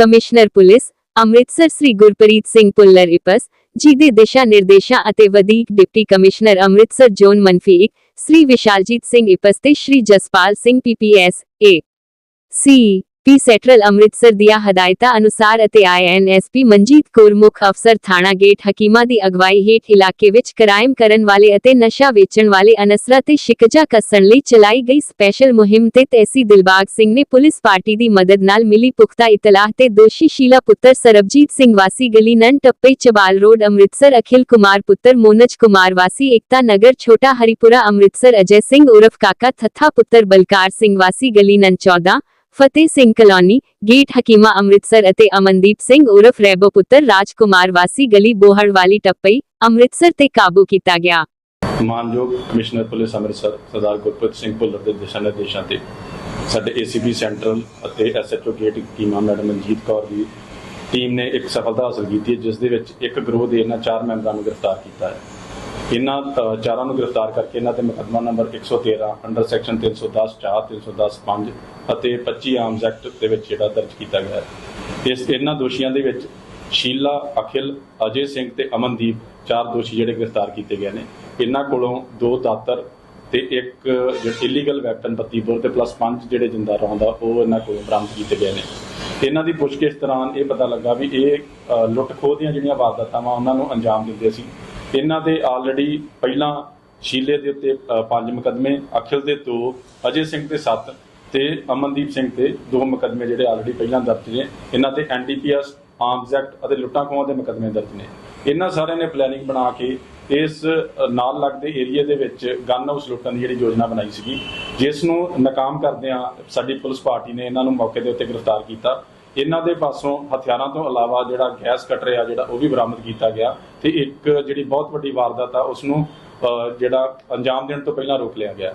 Commissioner police, Amritsar Shri Gurpreet Singh Bhullar IPS ji ਦੇ ਦਿਸ਼ਾ ਨਿਰਦੇਸ਼ਾਂ ਅਤੇ ਵਧੀਕ ਡਿਪਟੀ ਕਮਿਸ਼ਨਰ ਅੰਮ੍ਰਿਤਸਰ ਜ਼ੋਨ ਮੰਫੀ 1 ਸ੍ਰੀ ਵਿਸ਼ਾਲਜੀਤ ਸਿੰਘ ਇਪਸ ਤੇ Shri Jaspal Singh PPS A, C P central Amritsar ਦੀਆਂ ਹਦਾਇਤਾਂ ਅਨੁਸਾਰ ਅਤੇ ਆਈਐਨਐਸਪੀ ਮਨਜੀਤ ਕੌਰ ਮੁੱਖ ਅਫਸਰ ਥਾਣਾ ਗੇਟ ਹਕੀਮਾ ਦੀ ਅਗਵਾਈ ਹੇਠ ਇਲਾਕੇ ਵਿੱਚ ਕ੍ਰਾਈਮ ਕਰਨ ਵਾਲੇ ਅਤੇ ਨਸ਼ਾ ਵੇਚਣ ਵਾਲੇ ਅਨਸਰਾਂ ਤੇ ਸ਼ਿਕਜਾ ਕੱਸਣ ਲਈ ਚਲਾਈ ਗਈ ਸਪੈਸ਼ਲ ਮੁਹਿੰਮ ਤੇ ਤੈਸੀ ਦਿਲਬਾਗ ਸਿੰਘ ਨੇ ਪੁਲਿਸ ਪਾਰਟੀ ਦੀ ਮਦਦ ਨਾਲ ਮਿਲੀ ਪੁਖਤਾ ਇਤਲਾਹ ਤੇ ਦੋਸ਼ੀ ਸ਼ੀਲਾ ਪੁੱਤਰ ਸਰਬਜੀਤ ਸਿੰਘ ਵਾਸੀ, ਗਲੀ ਨਨ ਟੱਪੇ ਚਬਾਲ ਰੋਡ, ਅੰਮ੍ਰਿਤਸਰ, ਅਖਿਲ ਕੁਮਾਰ ਪੁੱਤਰ ਮੋਨਜ ਕੁਮਾਰ ਵਾਸੀ, ਏਕਤਾ ਨਗਰ, ਛੋਟਾ ਹਰੀਪੁਰਾ, ਅੰਮ੍ਰਿਤਸਰ, ਅਜੇ ਸਿੰਘ ਉਰਫ ਕਾਕਾ, ਥੱਥਾ ਪੁੱਤਰ ਬਲਕਾਰ ਸਿੰਘ ਵਾਸੀ, ਗਲੀ ਨਨ 14 ਫਤਿਹ ਸਿੰਘ ਕਲੋਨੀ, ਗੇਟ ਹਕੀਮਾ ਅੰਮ੍ਰਿਤਸਰ ਅਤੇ ਅਮਨਦੀਪ ਸਿੰਘ ਉਰਫ ਰੈਬੋ ਪੁੱਤਰ ਰਾਜਕੁਮਾਰ ਵਾਸੀ ਗਲੀ ਬੋਹੜ ਵਾਲੀ ਟੱਪਈ, ਅੰਮ੍ਰਿਤਸਰ ਤੇ ਕਾਬੂ ਕੀਤਾ ਗਿਆ। ਮਾਨਯੋਗ ਕਮਿਸ਼ਨਰ ਪੁਲਿਸ ਅੰਮ੍ਰਿਤਸਰ, ਸਰਦਾਰ ਗੁਰਪ੍ਰੀਤ ਸਿੰਘ ਭੁੱਲਰ ਦੇ ਦਿਸ਼ਾ ਨਿਰਦੇਸ਼ਾਂ ਤੇ ਸਾਡੇ ਏਸੀਪੀ ਸੈਂਟਰਲ ਅਤੇ SHO gate Hakima madam Manjeet Kaur ਦੀ ਟੀਮ ਨੇ ਇੱਕ ਸਫਲਤਾ ਹਾਸਲ ਕੀਤੀ ਹੈ, ਜਿਸ ਦੇ ਵਿੱਚ ਇੱਕ ਗਰੋਹ ਦੇ ਇਹਨਾਂ ਚਾਰ ਮੈਂਬਰਾਂ ਨੂੰ ਗ੍ਰਿਫਤਾਰ ਕੀਤਾ ਹੈ। ਇਹਨਾਂ ਚਾਰਾਂ ਨੂੰ ਗ੍ਰਿਫਤਾਰ ਕਰਕੇ ਇਹਨਾਂ ਤੇ ਮੁਕੱਦਮਾ ਨੰਬਰ 113 ਅੰਡਰ ਸੈਕਸ਼ਨ 310 4 310 5 ਅਤੇ 25 ਆਰਮਸ ਐਕਟ ਦੇ ਵਿੱਚ ਜਿਹੜਾ ਦਰਜ ਕੀਤਾ ਗਿਆ ਹੈ। ਇਸ, ਇਹਨਾਂ ਦੋਸ਼ੀਆਂ ਦੇ ਵਿੱਚ ਸ਼ੀਲਾ, ਅਖਿਲ, ਅਜੇ ਸਿੰਘ ਤੇ ਅਮਨਦੀਪ ਚਾਰ ਦੋਸ਼ੀ ਜਿਹੜੇ ਗ੍ਰਿਫਤਾਰ ਕੀਤੇ ਗਏ ਨੇ। ਇਹਨਾਂ ਕੋਲੋਂ ਦੋ ਦਾਤਰ ਤੇ ਇੱਕ ਜਿਹੜਾ ਇਲੀਗਲ ਵੈਪਨ 32 ਬੋਰ ਤੇ ਪਲੱਸ 5 ਜਿਹੜੇ ਜਿੰਦਾ ਰੌਂਦ ਆ ਉਹ ਇਹਨਾਂ ਕੋਲੋਂ ਬਰਾਮਦ ਕੀਤੇ ਗਏ ਨੇ। ਇਹਨਾਂ ਦੀ ਪੁੱਛਗਿੱਛ ਦੌਰਾਨ ਇਹ ਪਤਾ ਲੱਗਾ ਵੀ ਇਹ ਲੁੱਟ ਖੋਹ ਦੀਆਂ ਜਿਹੜੀਆਂ ਵਾਰਦਾਤਾਂ ਵਾ, ਉਹਨਾਂ ਨੂੰ ਅੰਜਾਮ ਦਿੰਦੇ ਸੀ। ਇਹਨਾਂ ਦੇ ਆਲਰੇਡੀ ਪਹਿਲਾਂ ਸ਼ੀਲੇ ਦੇ ਉੱਤੇ ਪੰਜ ਮੁਕੱਦਮੇ, ਅਖਿਲ ਦੇ ਦੋ, ਅਜੇ ਸਿੰਘ ਤੇ ਸੱਤ ਤੇ ਅਮਨਦੀਪ ਸਿੰਘ ਤੇ ਦੋ ਮੁਕੱਦਮੇ ਜਿਹੜੇ ਆਲਰੇਡੀ ਪਹਿਲਾਂ ਦਰਜ ਨੇ। ਇਹਨਾਂ ਤੇ ਐਨਡੀਪੀਐਸ ਆਰਮਸ ਐਕਟ ਅਤੇ ਲੁੱਟਾਂ ਖੋਹਾਂ ਦੇ ਮੁਕੱਦਮੇ ਦਰਜ ਨੇ। ਇਹਨਾਂ ਸਾਰਿਆਂ ਨੇ ਪਲੈਨਿੰਗ ਬਣਾ ਕੇ ਇਸ ਨਾਲ ਲੱਗਦੇ ਏਰੀਆ ਦੇ ਵਿੱਚ ਗਨ ਹਾਊਸ ਲੁੱਟਣ ਦੀ ਜਿਹੜੀ ਯੋਜਨਾ ਬਣਾਈ ਸੀਗੀ, ਜਿਸ ਨੂੰ ਨਾਕਾਮ ਕਰਦਿਆਂ ਸਾਡੀ ਪੁਲਿਸ ਪਾਰਟੀ ਨੇ ਇਹਨਾਂ ਨੂੰ ਮੌਕੇ ਦੇ ਉੱਤੇ ਗ੍ਰਿਫਤਾਰ ਕੀਤਾ। ਇਹਨਾਂ ਦੇ ਪਾਸੋਂ ਹਥਿਆਰਾਂ ਤੋਂ ਇਲਾਵਾ ਜਿਹੜਾ ਗੈਸ ਕਟਰ ਆ ਜਿਹੜਾ ਉਹ ਵੀ ਬਰਾਮਦ ਕੀਤਾ ਗਿਆ ਤੇ ਇੱਕ ਜਿਹੜੀ ਬਹੁਤ ਵੱਡੀ ਵਾਰਦਾਤ ਆ ਉਸ ਨੂੰ ਜਿਹੜਾ ਅੰਜਾਮ ਦੇਣ ਤੋਂ ਪਹਿਲਾਂ ਰੋਕ ਲਿਆ ਗਿਆ।